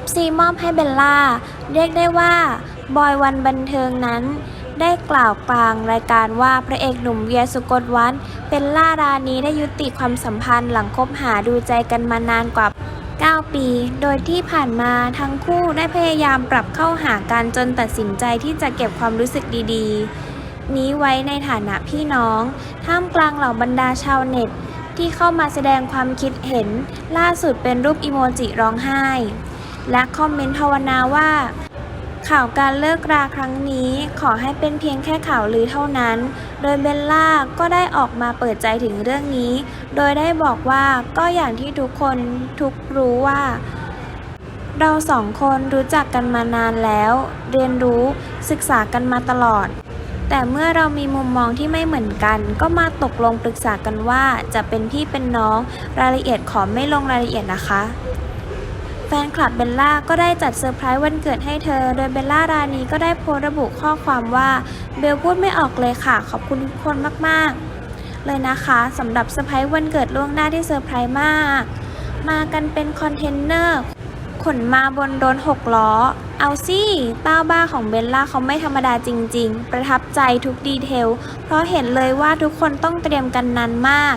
FC มอบให้เบลล่า เรียกได้ว่า บอยวันบันเทิงนั้น ได้กล่าวกลางรายการว่าพระเอกหนุ่มเวียสุกลวัฒน์เบลล่ารานีได้ยุติความสัมพันธ์หลังคบหาดูใจกันมานานกว่า 9 ปี โดยที่ผ่านมาทั้งคู่ได้พยายามปรับเข้าหากันจนตัดสินใจที่จะเก็บความรู้สึกดีๆ นี้ไว้ในฐานะพี่น้อง ท่ามกลางเหล่าบรรดาชาวเน็ต ที่เข้ามาแสดงความคิดเห็น ล่าสุดเป็นรูปอีโมจิร้องไห้ และคอมเมนต์ภาวนาว่า ข่าวการเลิกราครั้งนี้ขอให้เป็นเพียงแค่ข่าวลือเท่านั้น โดยเบลล่าก็ได้ออกมาเปิดใจถึงเรื่องนี้ โดยได้บอกว่าก็อย่างที่ทุกคนทุกรู้ว่าเราสองคนรู้จักกันมานานแล้ว เรียนรู้ศึกษากันมาตลอด แต่เมื่อเรามีมุมมองที่ไม่เหมือนกัน ก็มาตกลงปรึกษากันว่าจะเป็นพี่เป็นน้อง รายละเอียดขอไม่ลงรายละเอียดนะคะ แฟนคลับเบลล่าก็ได้จัดเซอร์ไพรส์วันเกิดให้เธอ โดยเบลล่ารานีก็ได้โพสต์ระบุข้อความว่า เบลพูดไม่ออกเลยค่ะ ขอบคุณทุกคนมาก ๆ เลยนะคะสำหรับเซอร์ไพรส์วันเกิดล่วงหน้าที่เซอร์ไพรส์มาก มากันเป็นคอนเทนเนอร์ขนมาบนรถหกล้อ เอาสิต้าบ้าของเบลล่าเขาไม่ธรรมดาจริง ๆ ประทับใจทุกดีเทล เพราะเห็นเลยว่าทุกคนต้องเตรียมกันนานมาก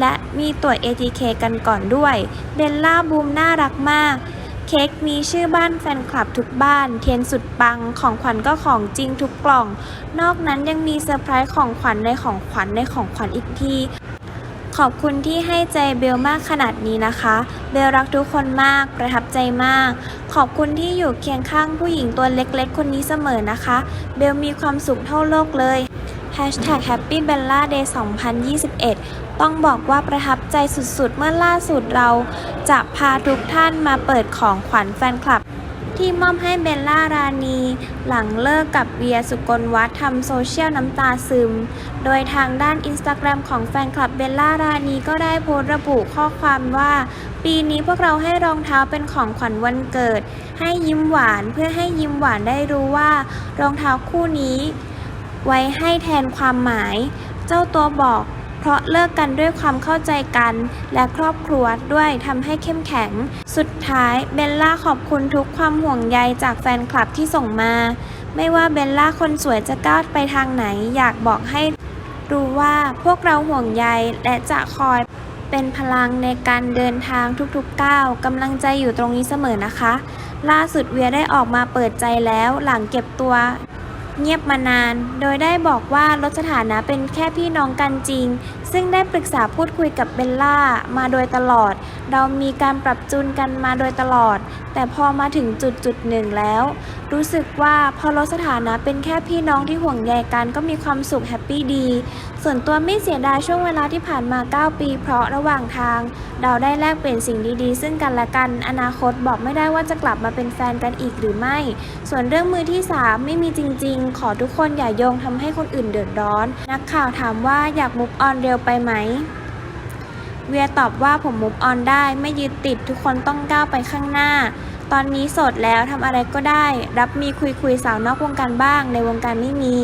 และมีตรวจ ATK กันก่อนด้วย เบลล่าบูมน่ารักมาก เค้กมีชื่อบ้านแฟนคลับทุกบ้าน เทียนสุดปัง ของขวัญก็ของจริงทุกกล่อง นอกนั้นยังมีเซอร์ไพรส์ของขวัญในของขวัญในของขวัญอีกทีขอบคุณที่ให้ใจเบลมากขนาดนี้นะคะ เบลรักทุกคนมาก ประทับใจมาก ขอบคุณที่อยู่เคียงข้างผู้หญิงตัวเล็กๆ คนนี้เสมอนะคะ เบลมีความสุขเท่าโลกเลย Happy Bella Day 2021 ต้องบอกว่าประทับใจสุดๆ เมื่อล่าสุดเราจะพาทุกท่านมาเปิดของขวัญแฟนคลับ ที่มอบให้เบลล่ารานี หลังเลิกกับเวียสุกลวัฒน์ทำโซเชียลน้ำตาซึม โดยทางด้านอินสตาแกรมของแฟนคลับเบลล่ารานีก็ได้โพสต์ระบุข้อความว่า ปีนี้พวกเราให้รองเท้าเป็นของขวัญวันเกิด ให้ยิ้มหวานเพื่อให้ยิ้มหวานได้รู้ว่ารองเท้าคู่นี้ ไว้ให้แทนความหมาย เจ้าตัวบอก เพราะเลิกกันด้วยความเข้าใจกัน และครอบครัวด้วยทำให้เข้มแข็ง สุดท้ายเบลล่าขอบคุณทุกความห่วงใยจากแฟนคลับที่ส่งมา ไม่ว่าเบลล่าคนสวยจะก้าวไปทางไหน อยากบอกให้รู้ว่าพวกเราห่วงใยและจะคอยเป็นพลังในการเดินทางทุกๆก้าวกำลังใจอยู่ตรงนี้เสมอนะคะ ล่าสุดเวียได้ออกมาเปิดใจแล้วหลังเก็บตัว เงียบมานาน โดยได้บอกว่าลดสถานะเป็นแค่พี่น้องกันจริง ซึ่งได้ปรึกษาพูดคุยกับเบลล่ามาโดยตลอด เรามีการปรับจูนกันมาโดยตลอด แต่พอมาถึงจุดจุดหนึ่งแล้ว รู้สึกว่าพอลดสถานะเป็นแค่พี่น้องที่ห่วงใยกันก็มีความสุขแฮปปี้ดี ส่วนตัวไม่เสียดายช่วงเวลาที่ผ่านมา 9 ปี เพราะระหว่างทาง เราได้แลกเปลี่ยนสิ่งดีๆ ซึ่งกันและกัน อนาคตบอกไม่ได้ว่าจะกลับมาเป็นแฟนกันอีกหรือไม่ ส่วนเรื่องมือที่ 3 ไม่มีจริง ๆ ขอทุกคนอย่าโยงทำให้คนอื่นเดือดร้อน นักข่าวถามว่าอยากมุกออนเร็วไปไหม เวียตอบว่าผมมุกออนได้ไม่ยึดติดทุกคนต้องก้าวไปข้างหน้า ตอนนี้โสดแล้วทำอะไรก็ได้ รับมีคุยคุยสาวนอกวงการบ้างในวงการไม่มี